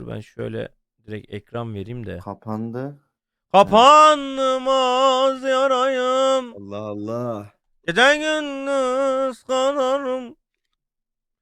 Dur ben şöyle direkt ekran vereyim de. Kapandı. Kapanmaz yarayım. Allah Allah. Gece gündüz kanarım.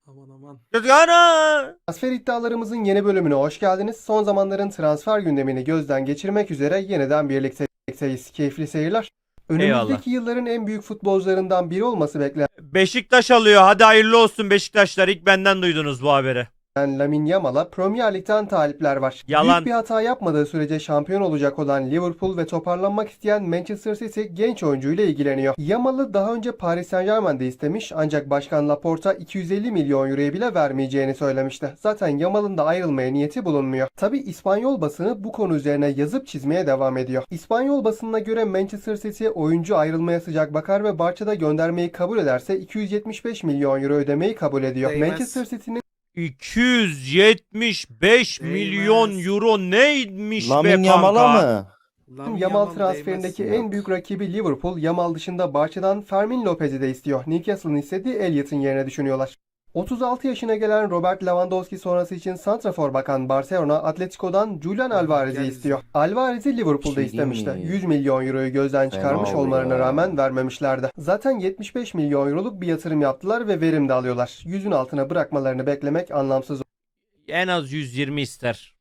Aman aman. Rüzgara. Transfer iddialarımızın yeni bölümüne hoş geldiniz. Son zamanların transfer gündemini gözden geçirmek üzere yeniden birlikteyiz. Keyifli seyirler. Önümüzdeki Eyvallah. yılların en büyük futbolcularından biri olması beklenen Beşiktaş alıyor. Hadi hayırlı olsun Beşiktaşlar. İlk benden duydunuz bu haberi. Lamine Yamal'a Premier Lig'den talipler var. Yalan. Büyük bir hata yapmadığı sürece şampiyon olacak olan Liverpool ve toparlanmak isteyen Manchester City genç oyuncuyla ilgileniyor. Yamal'ı daha önce Paris Saint-Germain'de istemiş ancak Başkan Laporta 250 milyon euroya bile vermeyeceğini söylemişti. Zaten Yamal'ın da ayrılmaya niyeti bulunmuyor. Tabi İspanyol basını bu konu üzerine yazıp çizmeye devam ediyor. İspanyol basınına göre Manchester City oyuncu ayrılmaya sıcak bakar ve Barça'da göndermeyi kabul ederse 275 milyon euro ödemeyi kabul ediyor. Değmez. Manchester City'nin 275 Değmez. milyon euro neymiş be Lamin kanka? Yamal'a mı? Lan Yamal transferindeki en büyük rakibi Liverpool, Yamal dışında Barça'dan Fermin Lopez'i de istiyor. Newcastle'ın istediği Elliott'ın yerine düşünüyorlar. 36 yaşına gelen Robert Lewandowski sonrası için santrafor bakan Barcelona, Atletico'dan Julian Alvarez'i istiyor. Alvarez'i Liverpool'da şey istemişti. mi? 100 milyon euroyu gözden çıkarmış Fena olmalarına rağmen vermemişlerdi. Zaten 75 milyon euroluk bir yatırım yaptılar ve verim de alıyorlar. Yüzün altına bırakmalarını beklemek anlamsız En az 120 ister.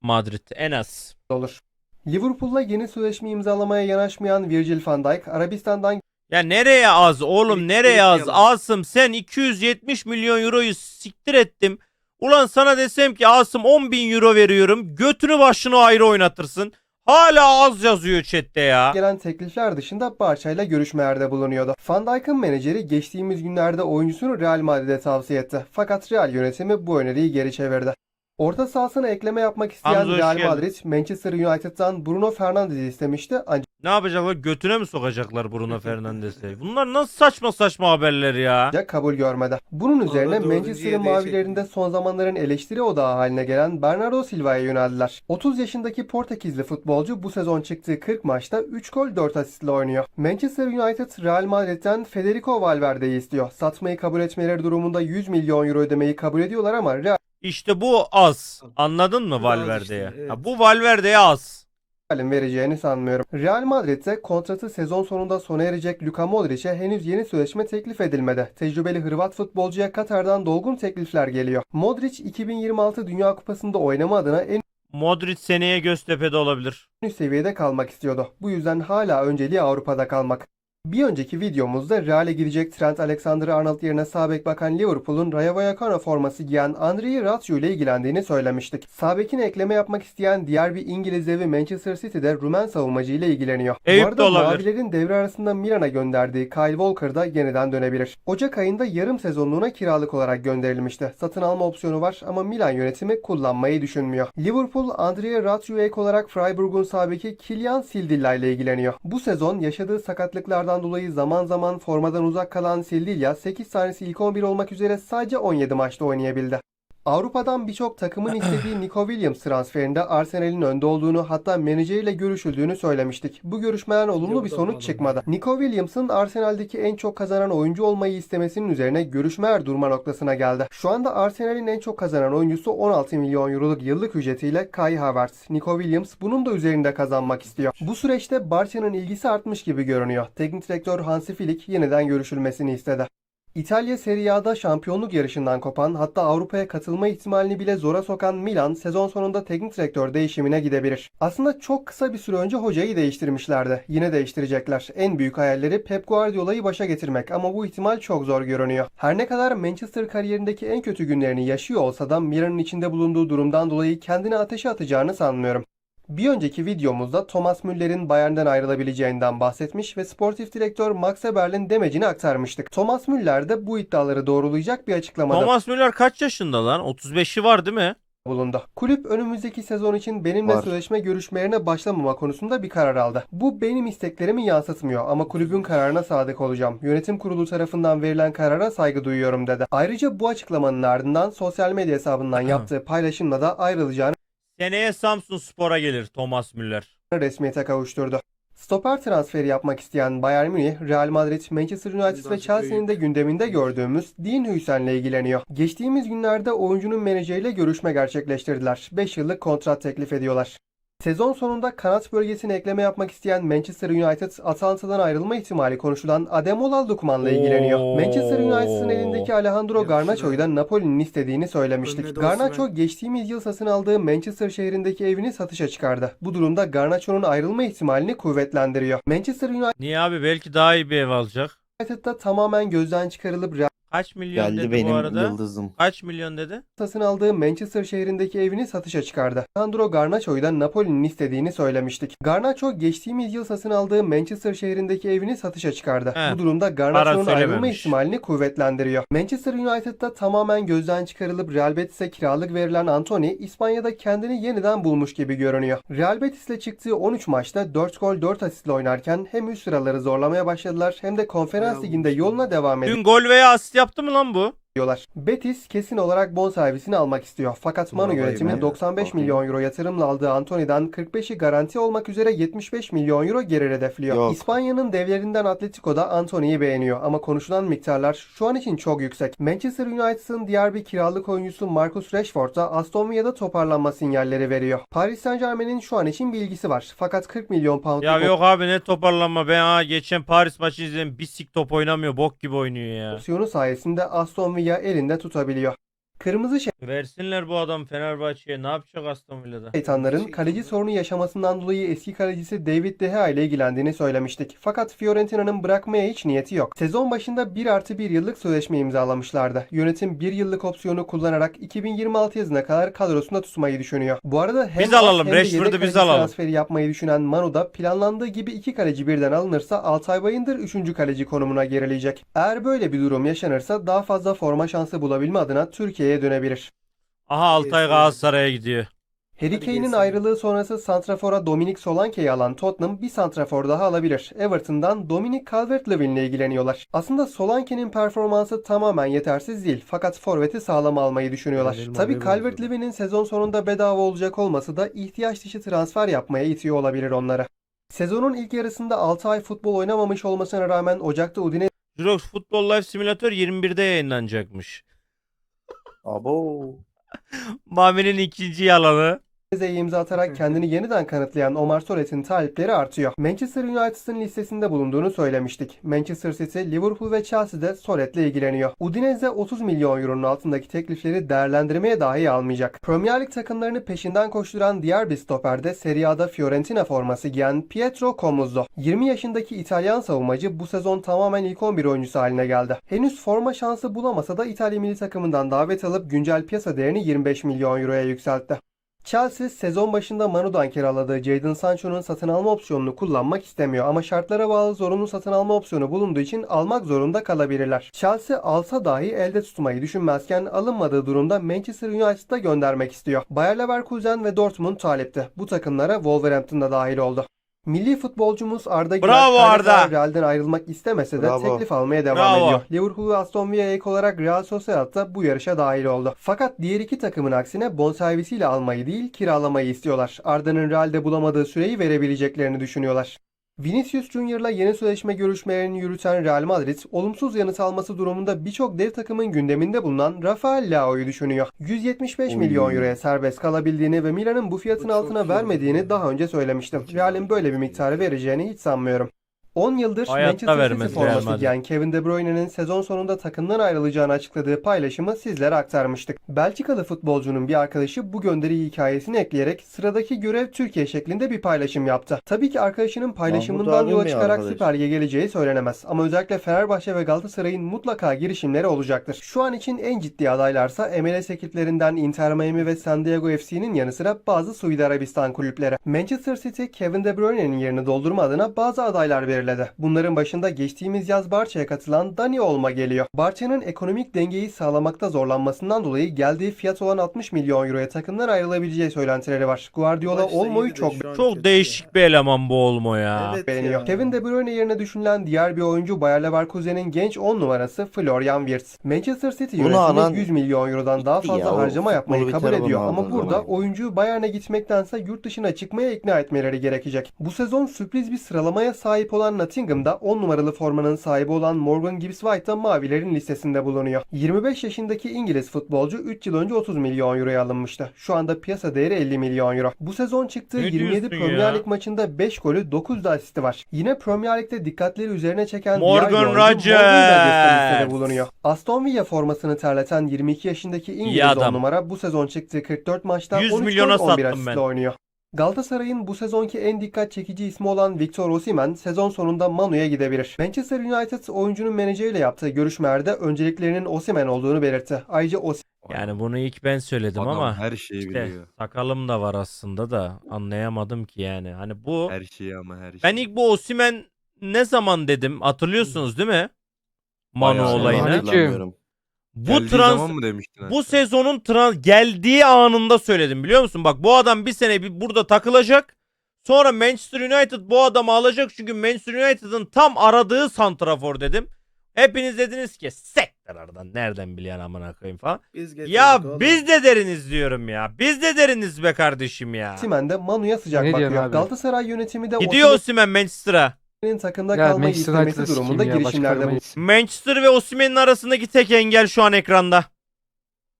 Madrid en az. olur. Liverpool'la yeni sözleşme imzalamaya yanaşmayan Virgil van Dijk, Arabistan'dan Ya nereye az oğlum nereye az? Asım sen 270 milyon euroyu siktir ettim. Ulan sana desem ki Asım 10 bin euro veriyorum. Götünü başını ayrı oynatırsın. Hala az yazıyor chatte ya. gelen teklifler dışında Barça'yla görüşmelerde bulunuyordu. Van Dijk'ın menajeri geçtiğimiz günlerde oyuncusunu Real Madrid'e tavsiye etti. Fakat Real yönetimi bu öneriyi geri çevirdi. Orta sahasına ekleme yapmak isteyen Hamza, hoş Real. Madrid, Manchester United'dan Bruno Fernandes'i istemişti ancak Ne yapacaklar? Götüne mi sokacaklar Bruno Fernandes'i? Bunlar nasıl saçma saçma haberler ya? kabul görmedi. Bunun üzerine Manchester'ın dördüncüye mavilerinde son zamanların eleştiri odağı haline gelen Bernardo Silva'ya yöneldiler. 30 yaşındaki Portekizli futbolcu bu sezon çıktığı 40 maçta 3 gol 4 asistle oynuyor. Manchester United Real Madrid'den Federico Valverde'yi istiyor. Satmayı kabul etmeleri durumunda 100 milyon euro ödemeyi kabul ediyorlar ama Real İşte bu az. Anladın mı Valverde'ye? işte, evet. Ha, bu Valverde'ye az. Real'in vereceğini sanmıyorum. Real Madrid'de kontratı sezon sonunda sona erecek Luka Modric'e henüz yeni sözleşme teklif edilmedi. Tecrübeli Hırvat futbolcuya Katar'dan dolgun teklifler geliyor. Modric 2026 Dünya Kupası'nda oynama adına en Modric seneye Göztepe'de olabilir. üst seviyede kalmak istiyordu. Bu yüzden hala önceliği Avrupa'da kalmak. Bir önceki videomuzda Real'e gidecek Trent Alexander-Arnold yerine sağ bek bakan Liverpool'un Rayo Vallecano forması giyen Andrei Racio ile ilgilendiğini söylemiştik. Sağ ekleme yapmak isteyen diğer bir İngiliz devi Manchester City'de Rumen savunmacı ile ilgileniyor. Eyüp Bu arada. Mavilerin devre arasında Milan'a gönderdiği Kyle Walker da yeniden dönebilir. Ocak ayında yarım sezonluğuna kiralık olarak gönderilmişti. Satın alma opsiyonu var ama Milan yönetimi kullanmayı düşünmüyor. Liverpool Andrea Ratio'ya ek olarak Freiburg'un sağ beki Kylian Sildilla ile ilgileniyor. Bu sezon yaşadığı sakatlıklardan dolayı zaman zaman formadan uzak kalan Sildilla 8 tanesi ilk 11 olmak üzere sadece 17 maçta oynayabildi. Avrupa'dan birçok takımın istediği Nico Williams transferinde Arsenal'in önde olduğunu hatta menajeriyle görüşüldüğünü söylemiştik. Bu görüşmeden olumlu bir sonuç çıkmadı. Nico Williams'ın Arsenal'deki en çok kazanan oyuncu olmayı istemesinin üzerine görüşmeler durma noktasına geldi. Şu anda Arsenal'in en çok kazanan oyuncusu 16 milyon euroluk yıllık ücretiyle Kai Havertz. Nico Williams bunun da üzerinde kazanmak istiyor. Bu süreçte Barça'nın ilgisi artmış gibi görünüyor. Teknik direktör Hansi Flick yeniden görüşülmesini istedi. İtalya Serie A'da şampiyonluk yarışından kopan hatta Avrupa'ya katılma ihtimalini bile zora sokan Milan sezon sonunda teknik direktör değişimine gidebilir. Aslında çok kısa bir süre önce hocayı değiştirmişlerdi. Yine değiştirecekler. En büyük hayalleri Pep Guardiola'yı başa getirmek ama bu ihtimal çok zor görünüyor. Her ne kadar Manchester kariyerindeki en kötü günlerini yaşıyor olsa da Milan'ın içinde bulunduğu durumdan dolayı kendini ateşe atacağını sanmıyorum. Bir önceki videomuzda Thomas Müller'in Bayern'den ayrılabileceğinden bahsetmiş ve sportif direktör Max Eberl'in demecini aktarmıştık. Thomas Müller de bu iddiaları doğrulayacak bir açıklamada Thomas Müller kaç yaşında lan? 35'i var değil mi? bulundu. Kulüp önümüzdeki sezon için benimle Var. sözleşme görüşmelerine başlamama konusunda bir karar aldı. Bu benim isteklerimi yansıtmıyor ama kulübün kararına sadık olacağım. Yönetim kurulu tarafından verilen karara saygı duyuyorum dedi. Ayrıca bu açıklamanın ardından sosyal medya hesabından yaptığı paylaşımla da ayrılacağını Seneye Samsun Spor'a gelir Thomas Müller. resmiyete kavuşturdu. Stoper transferi yapmak isteyen Bayern Münih, Real Madrid, Manchester United ve Chelsea'nin de gündeminde gördüğümüz Dean Hüseyin'le ilgileniyor. Geçtiğimiz günlerde oyuncunun menajeriyle görüşme gerçekleştirdiler. 5 yıllık kontrat teklif ediyorlar. Sezon sonunda kanat bölgesine ekleme yapmak isteyen Manchester United, Atalanta'dan ayrılma ihtimali konuşulan Ademola Lukman'la ilgileniyor. Oo. Manchester United'ın elindeki Alejandro Garnacho'yu da. Napoli'nin istediğini söylemiştik. Garnacho Osimhen. geçtiğimiz yıl satın aldığı Manchester şehrindeki evini satışa çıkardı. Bu durumda Garnacho'nun ayrılma ihtimalini kuvvetlendiriyor. Manchester Niye abi belki daha iyi bir ev alacak. United'da tamamen gözden çıkarılıp Kaç milyon Geldi dedi bu benim arada? yıldızım. Kaç milyon dedi? satın aldığı Manchester şehrindeki evini satışa çıkardı. Alejandro Garnacho'yu da Napoli'nin istediğini söylemiştik. Garnacho geçtiğimiz yıl satın aldığı Manchester şehrindeki evini satışa çıkardı. He, Bu durumda Garnacho'nun ayrılma söylememiş. ihtimalini kuvvetlendiriyor. Manchester United'da tamamen gözden çıkarılıp Real Betis'e kiralık verilen Antony, İspanya'da kendini yeniden bulmuş gibi görünüyor. Real Betis'le çıktığı 13 maçta 4 gol 4 asistle oynarken hem üst sıraları zorlamaya başladılar hem de konferans liginde yoluna devam ediyor Dün gol veya asist yaptı mı lan bu? Diyorlar. Betis kesin olarak bonservisini almak istiyor. Fakat Manu yönetimi ben- 95 Bakayım. milyon euro yatırımla aldığı Antony'den 45'i garanti olmak üzere 75 milyon euro geri hedefliyor. Yok. İspanya'nın devlerinden Atletico da Antony'yi beğeniyor ama konuşulan miktarlar şu an için çok yüksek. Manchester United'ın diğer bir kiralık oyuncusu Marcus Rashford da Aston Villa'da toparlanma sinyalleri veriyor. Paris Saint Germain'in şu an için bilgisi var. Fakat 40 milyon pound Ya yok abi ne toparlanma. Ben ha geçen Paris maçı izledim. Bir sik top oynamıyor. Bok gibi oynuyor ya. opsiyonu sayesinde Aston Villa elinde tutabiliyor. Kırmızı Versinler bu adam Fenerbahçe'ye. Ne yapacak Aston Villa'da? Şeytanların kaleci sorunu yaşamasından dolayı eski kalecisi David De Gea ile ilgilendiğini söylemiştik. Fakat Fiorentina'nın bırakmaya hiç niyeti yok. Sezon başında 1 artı 1 yıllık sözleşme imzalamışlardı. Yönetim 1 yıllık opsiyonu kullanarak 2026 yazına kadar kadrosunda tutmayı düşünüyor. Bu arada hem Biz alalım, hem de Rashford'u biz kaleci alalım. transferi yapmayı düşünen Manu da planlandığı gibi iki kaleci birden alınırsa Altay Bayındır 3. kaleci konumuna gerileyecek. Eğer böyle bir durum yaşanırsa daha fazla forma şansı bulabilme adına Türkiye'ye dönebilir. Aha Altay Galatasaray'a gidiyor. Harry Kane'in ayrılığı sonrası santrafora Dominic Solanke'yi alan Tottenham bir santrafor daha alabilir. Everton'dan Dominic Calvert-Lewin ile ilgileniyorlar. Aslında Solanke'nin performansı tamamen yetersiz değil fakat forveti sağlam almayı düşünüyorlar. Tabii yok. Calvert-Lewin'in sezon sonunda bedava olacak olması da ihtiyaç dışı transfer yapmaya itiyor olabilir onları. Sezonun ilk yarısında 6 ay futbol oynamamış olmasına rağmen Ocak'ta Udine Jurox Football Life Simulator 21'de yayınlanacakmış. Abo. Mami'nin ikinci yalanı. Rize'ye imza atarak kendini yeniden kanıtlayan Omar Solet'in talipleri artıyor. Manchester United'ın listesinde bulunduğunu söylemiştik. Manchester City, Liverpool ve Chelsea de Solet'le ilgileniyor. Udinese 30 milyon euronun altındaki teklifleri değerlendirmeye dahi almayacak. Premier Lig takımlarını peşinden koşturan diğer bir stoper de Serie A'da Fiorentina forması giyen Pietro Comuzzo. 20 yaşındaki İtalyan savunmacı bu sezon tamamen ilk 11 oyuncusu haline geldi. Henüz forma şansı bulamasa da İtalya milli takımından davet alıp güncel piyasa değerini 25 milyon euroya yükseltti. Chelsea sezon başında Manu'dan kiraladığı Jadon Sancho'nun satın alma opsiyonunu kullanmak istemiyor ama şartlara bağlı zorunlu satın alma opsiyonu bulunduğu için almak zorunda kalabilirler. Chelsea alsa dahi elde tutmayı düşünmezken alınmadığı durumda Manchester United'a göndermek istiyor. Bayer Leverkusen ve Dortmund talipti. Bu takımlara Wolverhampton da dahil oldu. Milli futbolcumuz Arda Güler Bravo Cardiff Arda! Real'den ayrılmak istemese de Bravo. teklif almaya devam Bravo. ediyor. Liverpool ve Aston Villa ek olarak Real Sociedad da bu yarışa dahil oldu. Fakat diğer iki takımın aksine bonservisiyle almayı değil kiralamayı istiyorlar. Arda'nın Real'de bulamadığı süreyi verebileceklerini düşünüyorlar. Vinicius Junior'la yeni sözleşme görüşmelerini yürüten Real Madrid, olumsuz yanıt alması durumunda birçok dev takımın gündeminde bulunan Rafael Leao'yu düşünüyor. 175 Oy. milyon euroya serbest kalabildiğini ve Milan'ın bu fiyatın altına vermediğini oldu. daha önce söylemiştim. Real'in böyle bir miktarı vereceğini hiç sanmıyorum. 10 yıldır Hayatta Manchester vermez City Real forması Madrid. giyen Kevin De Bruyne'nin sezon sonunda takımdan ayrılacağını açıkladığı paylaşımı sizlere aktarmıştık. Belçikalı futbolcunun bir arkadaşı bu gönderi hikayesini ekleyerek sıradaki görev Türkiye şeklinde bir paylaşım yaptı. Tabii ki arkadaşının paylaşımından Mahmut yola abim mi çıkarak arkadaş? Süper Lig'e geleceği söylenemez. Ama özellikle Fenerbahçe ve Galatasaray'ın mutlaka girişimleri olacaktır. Şu an için en ciddi adaylarsa MLS ekiplerinden Inter Miami ve San Diego FC'nin yanı sıra bazı Suudi Arabistan kulüpleri. Manchester City, Kevin De Bruyne'nin yerini doldurma adına bazı adaylar belirlemiştir. Belirledi. Bunların başında geçtiğimiz yaz Barça'ya katılan Dani Olma geliyor. Barça'nın ekonomik dengeyi sağlamakta zorlanmasından dolayı geldiği fiyat olan 60 milyon euroya takımdan ayrılabileceği söylentileri var. Guardiola Başta Olmo'yu çok Çok değişik bir eleman bu olma ya. Evet beğeniyor. ya. Kevin De Bruyne yerine düşünülen diğer bir oyuncu Bayer Leverkusen'in genç 10 numarası Florian Wirtz. Manchester City Bunu yönetimi anan 100 milyon eurodan daha fazla ya, o harcama yapmayı kabul ediyor ama burada zaman. oyuncuyu Bayern'e gitmektense yurt dışına çıkmaya ikna etmeleri gerekecek. Bu sezon sürpriz bir sıralamaya sahip olan Nottingham'da 10 numaralı formanın sahibi olan Morgan Gibbs-White da mavilerin listesinde bulunuyor. 25 yaşındaki İngiliz futbolcu 3 yıl önce 30 milyon euroya alınmıştı. Şu anda piyasa değeri 50 milyon euro. Bu sezon çıktığı Ne 27 diyorsun Premier? Lig maçında 5 golü 9 da asisti var. Yine Premier Lig'de dikkatleri üzerine çeken Morgan Rodgers. Bulunuyor. Aston Villa formasını terleten 22 yaşındaki İngiliz adam. 10 numara bu sezon çıktığı 44 maçta 100 13 milyona gol 11 sattım asistle oynuyor. Galatasaray'ın bu sezonki en dikkat çekici ismi olan Victor Osimhen sezon sonunda Manu'ya gidebilir. Manchester United oyuncunun menajeriyle yaptığı görüşmelerde önceliklerinin Osimhen olduğunu belirtti. Ayrıca Osimhen Yani bunu ilk ben söyledim Adam ama her şeyi işte biliyor. sakalım da var aslında da anlayamadım ki yani. Hani bu Her şeyi ama her şeyi. ben ilk bu Osimen ne zaman dedim hatırlıyorsunuz değil mi? Manu Bayağı olayını. Hatırlamıyorum. Bu Geldiği trans zaman mı demiştin? bu sezonun trans geldiği anında söyledim biliyor musun? Bak bu adam bir sene bir burada takılacak. Sonra Manchester United bu adamı alacak çünkü Manchester United'ın tam aradığı santrafor dedim. Hepiniz dediniz ki sektir oradan nereden biliyorsun amına koyayım falan. Biz getirdik Ya oğlum. biz de deriniz diyorum ya. Biz de deriniz be kardeşim ya. de Manu'ya sıcak Ne diyorsun bakıyor. abi? Galatasaray yönetimi de Gidiyor Osimhen Manchester'a. Osimhen'in takımda Ya kalmayı Manchester istemesi durumunda ya, girişimlerde adamı- Manchester ve Osimhen'in arasındaki tek engel şu an ekranda.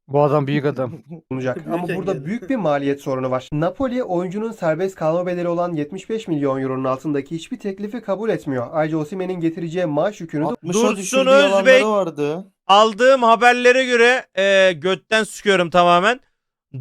Bu adam büyük adam. bulunacak. Büyük Ama burada büyük bir maliyet sorunu var. Napoli oyuncunun serbest kalma bedeli olan 75 milyon euronun altındaki hiçbir teklifi kabul etmiyor. Ayrıca Osimhen'in getireceği maaş yükünü de 60'a Dursun Özbek. yalanları vardı. Aldığım haberlere göre e, götten sıkıyorum tamamen.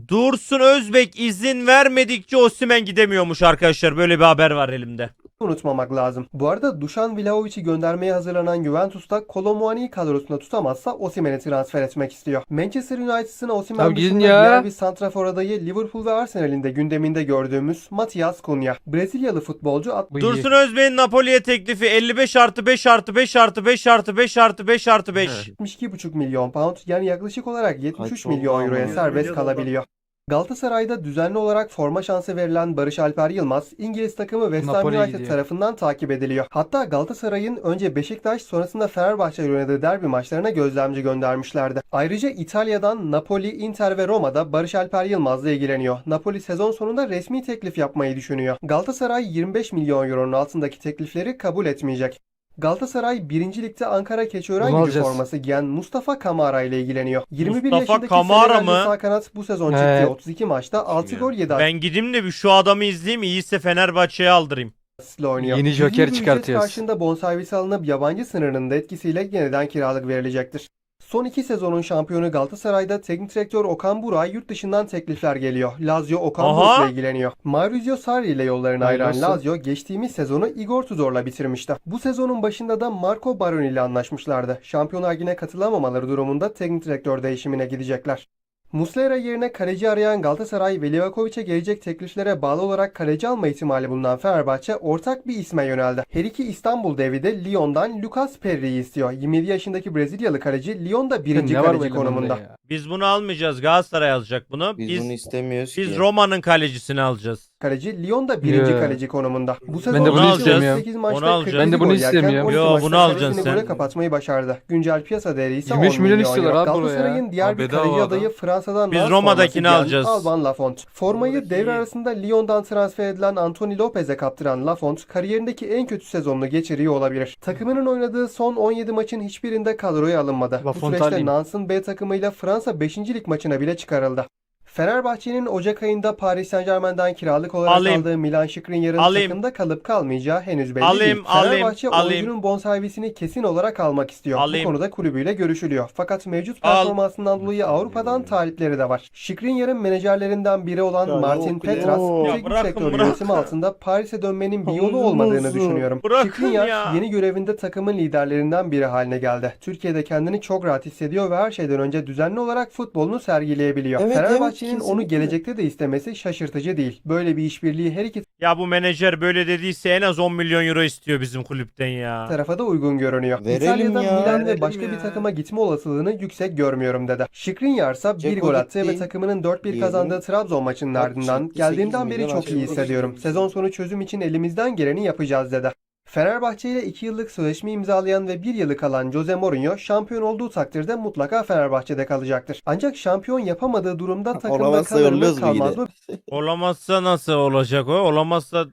Dursun Özbek izin vermedikçe Osimhen gidemiyormuş arkadaşlar. Böyle bir haber var elimde. Unutmamak lazım. Bu arada Dušan Vlahovic'i göndermeye hazırlanan Juventus da Kolomuani'yi kadrosunda tutamazsa Osimhen'i transfer etmek istiyor. Manchester United'ın Osimhen dışında ya. diğer bir santrafor adayı Liverpool ve Arsenal'in de gündeminde gördüğümüz Matias Cunha. Brezilyalı futbolcu iyi. Dursun Özbek'in Napoli'ye teklifi 55 artı 5 artı 5 artı 5 artı 5 artı 5 artı 5. 62,5 milyon pound yani yaklaşık olarak 73 Kaç milyon euroya 100 serbest kalabiliyor. Galatasaray'da düzenli olarak forma şansı verilen Barış Alper Yılmaz, İngiliz takımı West Ham United gidiyor. tarafından takip ediliyor. Hatta Galatasaray'ın önce Beşiktaş sonrasında Fenerbahçe oynadığı derbi maçlarına gözlemci göndermişlerdi. Ayrıca İtalya'dan Napoli, Inter ve Roma'da Barış Alper Yılmaz'la ilgileniyor. Napoli sezon sonunda resmi teklif yapmayı düşünüyor. Galatasaray 25 milyon euronun altındaki teklifleri kabul etmeyecek. Galatasaray 1. Ligde Ankara Keçiören Bunu gücü alacağız. forması giyen Mustafa Kamara ile ilgileniyor. 21 Mustafa yaşındaki Kamara Senegalli mı? sağ kanat bu sezon He. çıktığı 32 maçta 6 ya? gol 7 Ben gideyim de bir şu adamı izleyeyim iyiyse Fenerbahçe'ye aldırayım. asistle oynuyor. Yeni joker bir ücret çıkartıyoruz. karşında bonservisi alınıp yabancı sınırının da etkisiyle yeniden kiralık verilecektir. Son iki sezonun şampiyonu Galatasaray'da teknik direktör Okan Burak'a yurt dışından teklifler geliyor. Lazio Okan. Buruk'la ilgileniyor. Maurizio Sarri ile yollarını ayıran. Lazio geçtiğimiz sezonu Igor Tudor'la bitirmişti. Bu sezonun başında da Marco Baroni ile anlaşmışlardı. Şampiyonlar Ligi'ne katılamamaları durumunda teknik direktör değişimine gidecekler. Muslera yerine kaleci arayan Galatasaray ve Livakovic'e gelecek tekliflere bağlı olarak kaleci alma ihtimali bulunan Fenerbahçe ortak bir isme yöneldi. Her iki İstanbul devi de Lyon'dan Lucas Perri'yi istiyor. 27 yaşındaki Brezilyalı kaleci Lyon'da birinci ne kaleci konumunda. Biz bunu almayacağız. Galatasaray alacak bunu. Biz, Biz bunu istemiyoruz biz ki. Roma'nın kalecisini alacağız. Kaleci Lyon'da birinci Yo. kaleci konumunda. Bu Ben sezon de bunu 38 istemiyorum. maçta Onu alacağım. 47 Ben de bunu gol yerken istemiyorum. 12 Yo, maçta bunu alacaksın sen. gole kapatmayı başardı. Güncel piyasa değeri ise 23 10 milyon milyon istiyorlar abi buraya. Galatasaray'ın diğer Aa, bir bedava kaleci adam. adayı Fransa'dan Biz Lens Roma'dakini forması giyen alacağız. Alban Lafont. Formayı Roma'daki devre arasında Lyon'dan transfer edilen Anthony Lopez'e kaptıran Lafont kariyerindeki en kötü sezonunu geçiriyor olabilir. Takımının oynadığı son 17 maçın hiçbirinde kadroya alınmadı. Bu Lafont süreçte alayım. Nance'ın B takımıyla Fransa 5. lig maçına bile çıkarıldı. Fenerbahçe'nin Ocak ayında Paris Saint Germain'den kiralık olarak Alayım. aldığı Milan Skriniar'ın Alayım. takımda kalıp kalmayacağı henüz belli Alayım, değil. Fenerbahçe alayım. oyuncunun bonservisini kesin olarak almak istiyor. Alayım. Bu konuda kulübüyle görüşülüyor. Fakat mevcut Al. performansından dolayı Avrupa'dan talipleri de var. Skriniar'ın menajerlerinden biri olan Ya Martin. Petras, teknik bırakın. yönetimi altında Paris'e dönmenin bir yolu olmadığını düşünüyorum. Skriniar ya. yeni görevinde takımın liderlerinden biri haline geldi. Türkiye'de kendini çok rahat hissediyor ve her şeyden önce düzenli olarak futbolunu sergileyebiliyor. Evet, Fenerbahçe Fenerbahçe'nin onu gelecekte de istemesi şaşırtıcı değil. Böyle bir işbirliği her iki Ya bu menajer böyle dediyse en az 10 milyon euro istiyor bizim kulüpten ya. tarafa da uygun görünüyor. Verelim İtalya'da ya. Milan ve Verelim başka bir ya. takıma gitme olasılığını yüksek görmüyorum dedi. Skriniar ise bir Dzeko gol attı ve takımının 4-1 Diyelim. kazandığı Trabzon maçının Bak, ardından çıktı, geldiğimden 8 beri milyon çok iyi hissediyorum. Sezon sonu çözüm için elimizden geleni yapacağız dedi. Fenerbahçe ile 2 yıllık sözleşme imzalayan ve 1 yılı kalan Jose Mourinho şampiyon olduğu takdirde mutlaka Fenerbahçe'de kalacaktır. Ancak şampiyon yapamadığı durumda takımda Olamazsa kalır mı yolluyoruz bir kalmaz mı Olamazsa nasıl olacak o? Olamazsa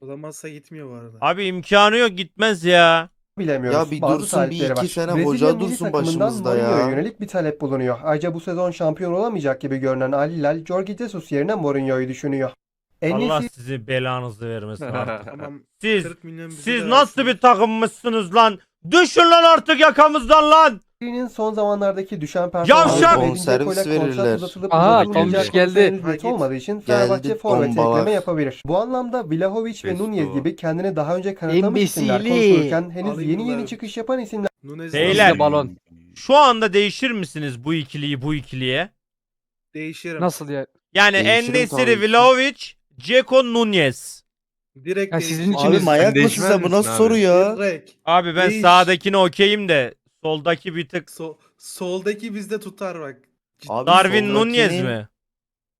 Olamazsa gitmiyor bu arada. abi imkanı yok gitmez ya. bilemiyoruz. Ya bir Bazı dursun, bir talipleri iki var. sene Brezilya hoca milli dursun takımından başımızda ya. Mourinho'ya yönelik bir talep bulunuyor. Ayrıca bu sezon şampiyon olamayacak gibi görünen Al Hilal, Jorge Jesus yerine Mourinho'yu düşünüyor. En Allah iyisi sizi belanızı vermesin artık. Tamam Siz 40 milyon bize siz de nasıl versin. bir takımmışsınız lan? Düşün lan artık yakamızdan lan. Serinin son zamanlardaki düşen performansı Yavşak! ile kontrat verirler. Aha, gelmiş, geldi. git. olmadığı için Geldi, Fenerbahçe forvet bombalar. ekleme yapabilir. Bu anlamda Vlahovic ve. Nunez gibi kendini daha önce kanıtlamış isimler konuşulurken henüz Alayım yeni yeni bunları. çıkış yapan isimler Nunez Beyler. Bizde balon. Şu anda değişir misiniz bu ikiliyi bu ikiliye? değişirim. Nasıl ya? Yani Değişirim En-Nesyri, tabii. Vlahovic, Ceko, Nunez. Direkt Ya sizin için- Abi Sen manyak mısın değişmez sen? Bu misin nasıl abi? soru ya? Direkt. Abi ben Değiş. sağdakine okeyim de soldaki bir tık So- soldaki bizde tutar bak. Ciddi Abi Darwin Nunez mi?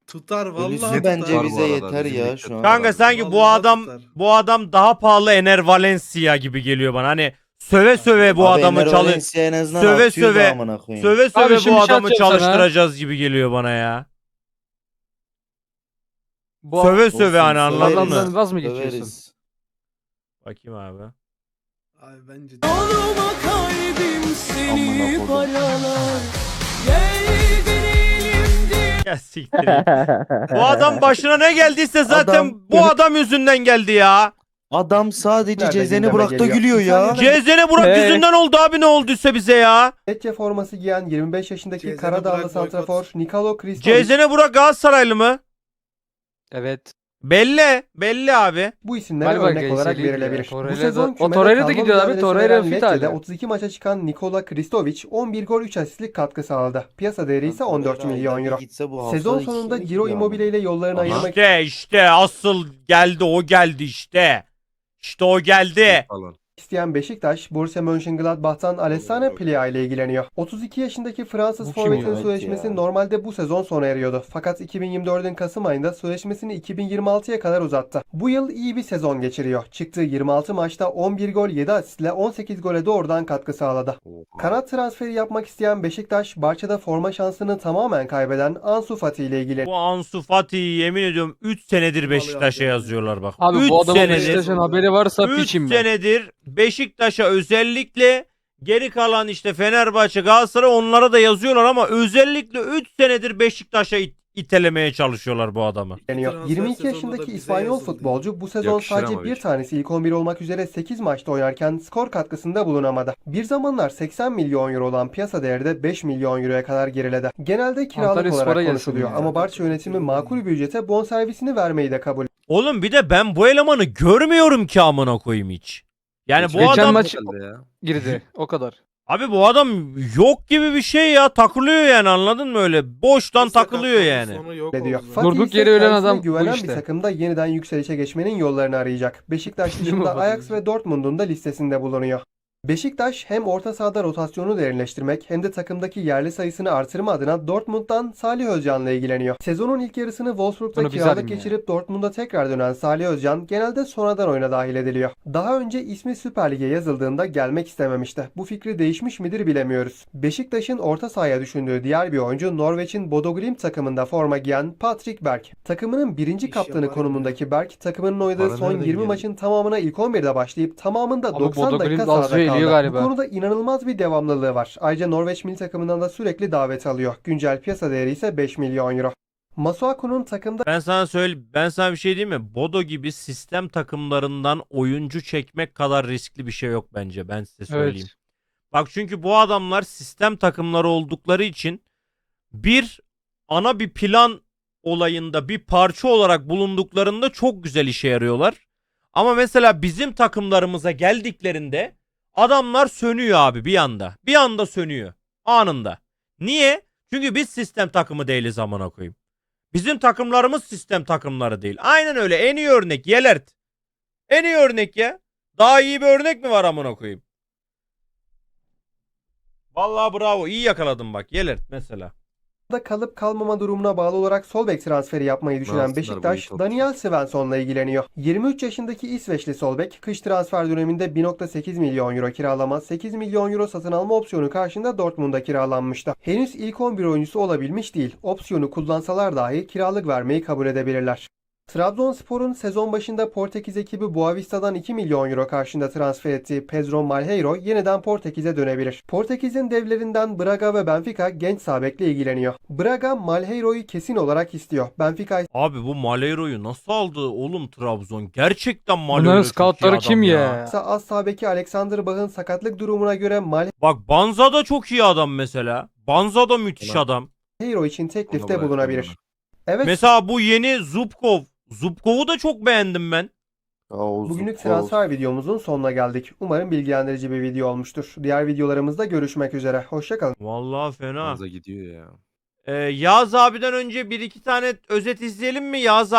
tutar vallahi Ölüsü tutar. bence Var bu bize arada, yeter bizim ya şu an. tutar. Kanka sanki bu Vallahi adam tutar. bu adam daha pahalı Ener Valencia gibi geliyor bana. Hani söve söve bu Abi adamı Ener çalış Valencia en azından söve söve- amına koyayım. söve söve şimdi bu şey adamı sana. çalıştıracağız gibi geliyor bana ya. Bu Söve söve hani anladın mı? adamdan vaz mı geçiyorsun? Döveriz. Bakayım abi. Abi bence Yoluma kalbim seni Amına paralar Gel girelim diye Ya siktir. bu adam başına ne geldiyse zaten Adam- bu adam yüzünden geldi ya. Adam sadece Nerede cezeni gündeme bırak da geliyor? gülüyor ya. Cezene Burak Ee? yüzünden oldu abi ne olduysa bize ya. Lecce forması giyen 25 yaşındaki Cezene Karadağlı bırak, santrafor. Nikolo Kristovic Cezene Burak Galatasaraylı mı? Evet. Belli. Belli abi. bu isimlere Galiba örnek olarak ya. verilebilir. Bu Torreira sezon da- o kümede Torreira da kalma gidiyor abi. mücadelesi Torreira veren fit Lecce'de hala. 32 maça çıkan Nikola Kristovic 11 gol 3 asistlik katkı sağladı. Piyasa değeri ise 14 milyon euro. Bu Sezon sonunda gidiyor Immobile ile yollarını Aha. ayırmak İşte işte asıl geldi o geldi işte. İşte o geldi. Falan. İsteyen Beşiktaş, Borussia Mönchengladbach'tan Alessandro Plea ile ilgileniyor. 32 yaşındaki Fransız forvetin sözleşmesi ya. normalde bu sezon sona eriyordu. Fakat 2024'ün Kasım ayında sözleşmesini 2026'ya kadar uzattı. Bu yıl iyi bir sezon geçiriyor. Çıktığı 26 maçta 11 gol 7 asistle 18 gole doğrudan katkı sağladı. Kanat transferi yapmak isteyen Beşiktaş, Barça'da forma şansını tamamen kaybeden Ansu Fati ile ilgili. Bu Ansu Fati'yi yemin ediyorum 3 senedir Beşiktaş'a yazıyorlar bak. Abi 3 bu adamın senedir. Beşiktaş'ın haberi varsa 3 piçim ben. senedir Beşiktaş'a özellikle geri kalan işte Fenerbahçe, Galatasaray onlara da yazıyorlar ama özellikle 3 senedir Beşiktaş'a it- itelemeye çalışıyorlar bu adamı. Transfer 22 sezonunda da yaşındaki bize İspanyol yazıldı. futbolcu bu sezon Yakışır sadece bir bir. tanesi ilk 11 olmak üzere 8 maçta oynarken skor katkısında bulunamadı. Bir zamanlar 80 milyon euro olan piyasa değeri de 5 milyon euroya kadar geriledi. Genelde kiralık Antalya Spor'a olarak gelsin konuşuluyor ya. ama Barça yönetimi makul bir ücrete bonservisini vermeyi de kabul Oğlum bir de ben bu elemanı görmüyorum ki amına koyayım hiç. Yani bu Geçen adam maç- ya. Girdi. O kadar. abi bu adam yok gibi bir şey ya takılıyor yani anladın mı öyle boştan takılıyor yani. Sonu yok oldu. Fatih Durduk ise yere ölen kendisine adam bu güvenen işte. bir takımda yeniden yükselişe geçmenin yollarını arayacak. Beşiktaş dışında? Ajax ve Dortmund'un da listesinde bulunuyor. Beşiktaş hem orta sahada rotasyonu derinleştirmek hem de takımdaki yerli sayısını artırma adına Dortmund'dan Salih Özcan'la ilgileniyor. Sezonun ilk yarısını Wolfsburg'da kiralık alayım ya. geçirip Dortmund'a tekrar dönen Salih Özcan genelde sonradan oyuna dahil ediliyor. Daha önce ismi Süper Lig'e yazıldığında gelmek istememişti. Bu fikri değişmiş midir bilemiyoruz. Beşiktaş'ın orta sahaya düşündüğü diğer bir oyuncu Norveç'in Bodo Glimt takımında forma giyen Patrick Berg. Takımının birinci İş kaptanı konumundaki Berg takımının oynadığı son nereden 20 geldi? maçın tamamına ilk 11'de başlayıp tamamında Abi 90 Bodo dakika sahada Lazio'ya kaldı. eliyor galiba. Bu konuda inanılmaz bir devamlılığı var. Ayrıca Norveç milli takımından da sürekli davet alıyor. Güncel piyasa değeri ise 5 milyon euro. Masuaku'nun takımda Ben sana söyle ben sana bir şey diyeyim mi? Bodo gibi sistem takımlarından oyuncu çekmek kadar riskli bir şey yok bence. Ben size söyleyeyim. Evet. Bak çünkü bu adamlar sistem takımları oldukları için bir ana bir plan olayında bir parça olarak bulunduklarında çok güzel işe yarıyorlar. Ama mesela bizim takımlarımıza geldiklerinde adamlar sönüyor abi bir anda. Bir anda sönüyor. Anında. Niye? Çünkü biz sistem takımı değiliz amına koyayım. Bizim takımlarımız sistem takımları değil. Aynen öyle. En iyi örnek Yelert. En iyi örnek ya. Daha iyi bir örnek mi var amına koyayım? Vallahi bravo. İyi yakaladın bak. Yelert mesela. Da kalıp kalmama durumuna bağlı olarak sol bek transferi yapmayı düşünen Beşiktaş. Daniel Svensson'la ilgileniyor. 23 yaşındaki İsveçli sol bek, kış transfer döneminde 1.8 milyon euro kiralama, 8 milyon euro satın alma opsiyonu karşında Dortmund'a kiralanmıştı. Henüz ilk 11 oyuncusu olabilmiş değil. Opsiyonu kullansalar dahi kiralık vermeyi kabul edebilirler. Trabzonspor'un sezon başında Portekiz ekibi Boavista'dan 2 milyon euro karşında transfer ettiği Pedro Malheiro yeniden Portekiz'e dönebilir. Portekiz'in devlerinden Braga ve Benfica genç sağ bekle ilgileniyor. Braga Malheiro'yu kesin olarak istiyor. Benfica Abi bu Maleiro'yu nasıl aldı oğlum Trabzon? Gerçekten Maleiro Bunların scoutları kim ya? ise az sağ beki Alexander Bach'ın sakatlık durumuna göre Bak Banza da çok iyi adam mesela. Banza da müthiş adam. Malheiro için teklifte bulunabilir. Evet Mesela bu yeni Zubkov. Zubkov'u da çok beğendim ben. Ya o Bugünlük Zubkov- transfer videomuzun sonuna geldik. Umarım bilgilendirici bir video olmuştur. Diğer videolarımızda görüşmek üzere. Hoşçakalın. Vallahi fena. Gidiyor ya. Ee, Yağız abiden önce bir iki tane özet izleyelim mi? Yağız abi